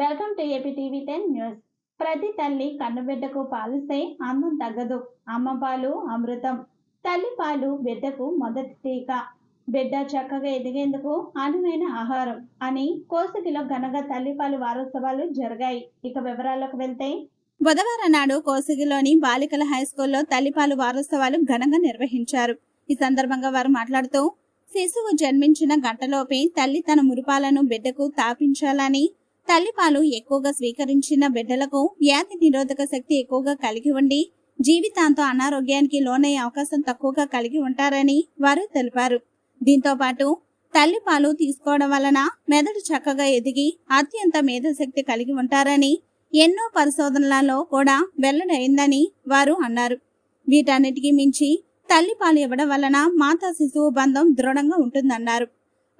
Welcome to AP TV ten news. ప్రతి తల్లి కన్నుబిడ్డకు పాలిస్తే అన్నం తగ్గదు. అమ్మ పాలు అమృతం. తల్లి పాలు బిడ్డకు మొదటి టీకా. బిడ్డ చక్కగా ఎదిగేందుకు అనువైన ఆహారం అని కోసగిలో ఘనంగా తల్లిపాలు వారోత్సవాలు జరిగాయి. ఇక వివరాల్లోకి వెళ్తే బుధవారం నాడు కోసగిలోని బాలికల హై స్కూల్లో తల్లిపాలు వారోత్సవాలు ఘనంగా నిర్వహించారు. ఈ సందర్భంగా వారు మాట్లాడుతూ శిశువు జన్మించిన గంటలోపే తల్లి తన మురుపాలను బిడ్డకు తాపించాలని తల్లిపాలు ఎక్కువగా స్వీకరించిన బిడ్డలకు వ్యాధి నిరోధక శక్తి ఎక్కువగా కలిగి ఉండి జీవితాంతం అనారోగ్యానికి లోనయ్యే అవకాశం తక్కువగా కలిగి ఉంటారని వారు తెలిపారు. దీంతో పాటు తల్లిపాలు తీసుకోవడం వలన మెదడు చక్కగా ఎదిగి అత్యంత మేధశక్తి కలిగి ఉంటారని ఎన్నో పరిశోధనలలో కూడా వెల్లడైందని వారు అన్నారు. వీటన్నిటికీ మించి తల్లిపాలు ఇవ్వడం వలన మాతా శిశువు బంధం దృఢంగా ఉంటుందన్నారు.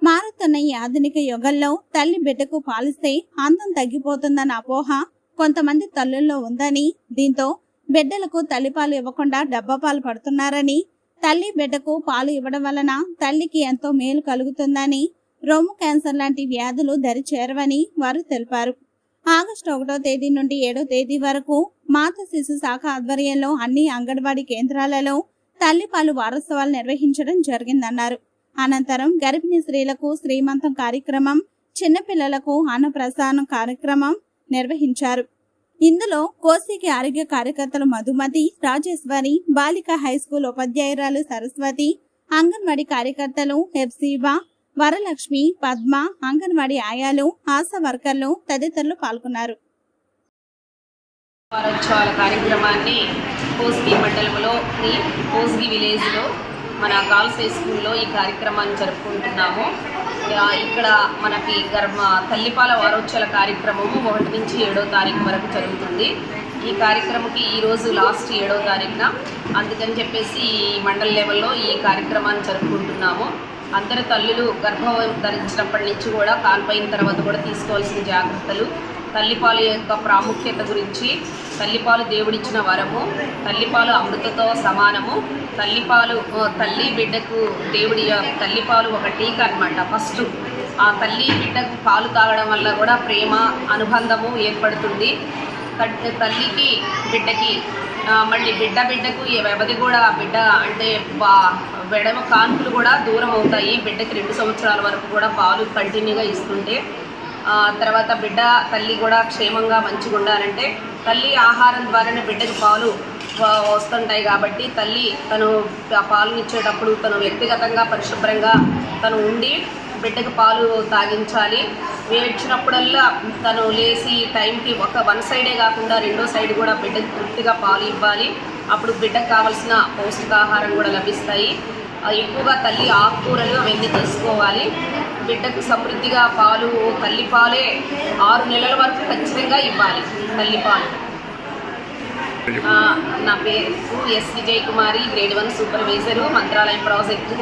మారుతున్న ఈ ఆధునిక యుగంలో తల్లి బిడ్డకు పాలిస్తే అందం తగ్గిపోతుందన్న అపోహ కొంతమంది తల్లుల్లో ఉందని దీంతో బిడ్డలకు తల్లిపాలు ఇవ్వకుండా డబ్బా పాలు పడుతున్నారని తల్లి బిడ్డకు పాలు ఇవ్వడం వలన తల్లికి ఎంతో మేలు కలుగుతుందని రొమ్ము క్యాన్సర్ లాంటి వ్యాధులు దరి చేరవని వారు తెలిపారు. ఆగస్టు ఒకటో తేదీ నుండి ఏడో తేదీ వరకు మాత శిశు శాఖ ఆధ్వర్యంలో అన్ని అంగన్వాడీ కేంద్రాలలో తల్లిపాలు వారోత్సవాలు నిర్వహించడం జరిగిందన్నారు. అనంతరం గర్భిణీ స్త్రీలకు శ్రీమంతం కార్యక్రమం చిన్నపిల్లలకు అన్నప్రసానం కార్యక్రమం నిర్వహించారు. ఇందులో కోసికి ఆరోగ్య కార్యకర్తలు మధుమతి రాజేశ్వరి బాలిక హై స్కూల్ ఉపాధ్యాయురాలు సరస్వతి అంగన్వాడీ కార్యకర్తలు హెప్సీబా వరలక్ష్మి పద్మ అంగన్వాడీ ఆయాలు ఆశా వర్కర్లు తదితరులు పాల్గొన్నారు. వారోత్సవాల కార్యక్రమాన్ని కోస్గి మండలంలో కోస్గి విలేజ్లో మన గర్ల్స్ హై స్కూల్లో ఈ కార్యక్రమాన్ని జరుపుకుంటున్నాము. ఇక్కడ మనకి గర్భ తల్లిపాల వారోత్సవాల కార్యక్రమము ఒకటి నుంచి ఏడో తారీఖు వరకు జరుగుతుంది. ఈ కార్యక్రమంకి ఈరోజు లాస్ట్ ఏడో తారీఖున. అందుకని చెప్పేసి ఈ మండల లెవెల్లో ఈ కార్యక్రమాన్ని జరుపుకుంటున్నాము. అందరు తల్లులు గర్భం ధరించినప్పటి నుంచి కూడా కాన్పైన తర్వాత కూడా తీసుకోవాల్సిన జాగ్రత్తలు. తల్లిపాలు యొక్క ప్రాముఖ్యత గురించి తల్లిపాలు దేవుడిచ్చిన వరము తల్లిపాలు అమృతతో సమానము. తల్లిపాలు తల్లి బిడ్డకు దేవుడి యొక్క తల్లిపాలు ఒక టీకా అనమాట ఫస్ట్. ఆ తల్లి బిడ్డకు పాలు తాగడం వల్ల కూడా ప్రేమ అనుబంధము ఏర్పడుతుంది. తల్లికి బిడ్డకి మళ్ళీ బిడ్డ బిడ్డకు వ్యవధి కూడా బిడ్డ అంటే వెడమ కాన్పులు కూడా దూరం అవుతాయి. బిడ్డకి రెండు సంవత్సరాల వరకు కూడా పాలు కంటిన్యూగా ఇస్తుంటే తర్వాత బిడ్డ తల్లి కూడా క్షేమంగా మంచిగా ఉండాలంటే తల్లి ఆహారం ద్వారానే బిడ్డకు పాలు వస్తుంటాయి కాబట్టి తల్లి తను ఆ ఇచ్చేటప్పుడు తను వ్యక్తిగతంగా పరిశుభ్రంగా తను ఉండి బిడ్డకు పాలు తాగించాలి. ఏడ్చినప్పుడల్లా తను లేచి టైంకి ఒక వన్ సైడే కాకుండా రెండో సైడ్ కూడా బిడ్డకు పూర్తిగా పాలు ఇవ్వాలి. అప్పుడు బిడ్డకు కావాల్సిన పౌష్టికాహారం కూడా లభిస్తాయి. ఎక్కువగా తల్లి ఆకుకూరలు అవన్నీ తీసుకోవాలి. బిడ్డకు సమృద్ధిగా పాలు తల్లి పాలే ఆరు నెలల వరకు ఖచ్చితంగా ఇవ్వాలి తల్లి పాలు. నా పేరు S. Vijay Kumari grade one supervisor Mantralayam project.